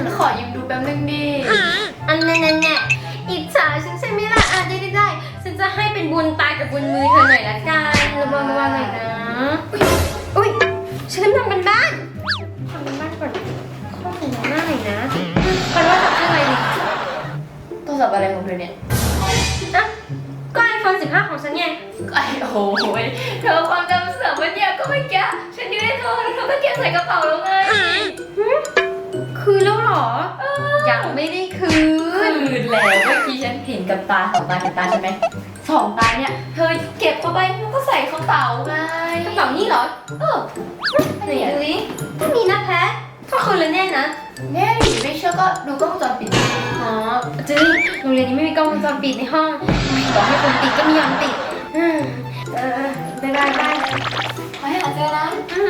ฉันขอยืมดูแป๊บนึงดิอันนั้นแน่อิจฉาฉันใช่ไหมล่ะอะได้ได้ได้ฉันจะให้เป็นบุญตายกับบุญมือเธอหน่อยละกันระวังระวังหน่อยนะอุ้ยฉันกำลังกันบ้านทำกันบ้านก่อนข้อมูลมากเลยนะกันว่าจับเครื่องอะไรดีโทรศัพท์อะไรของเธอเนี่ยอะก็ไอโฟน15ของฉันไงไอ้โอ้ยเธอความจำเสื่อมมันเนี่ยก็เมื่อกี้ฉันยืมให้เธอแล้วเธอก็เก็บใส่กระเป๋าแล้วไงคืน แล้วเหรอเออยังไม่ได้คืคืน นแล้วเมื่อกี้ฉันเห็นกับตาสองตาเห็นตาใช่ไหมสองตาเนี่ย เธอเก็บเข้าไปแล้วก็ใส่กระเป๋าไงกระเป๋านี่เหรอ เออไหนดูดิก็มีนะแพทก็คืนแล้วแน่นะ แน่ดิไม่เชื่อก็ดูกล้องวงจรปิดอ๋อจึงโรงเรียนนี้ไม่มีกล้องวงจรปิดในห้องบอกให้คนติดก็ไม่ยอมติดอืมเออบ๊ายบายบายขอให้หาเจอนะ อืม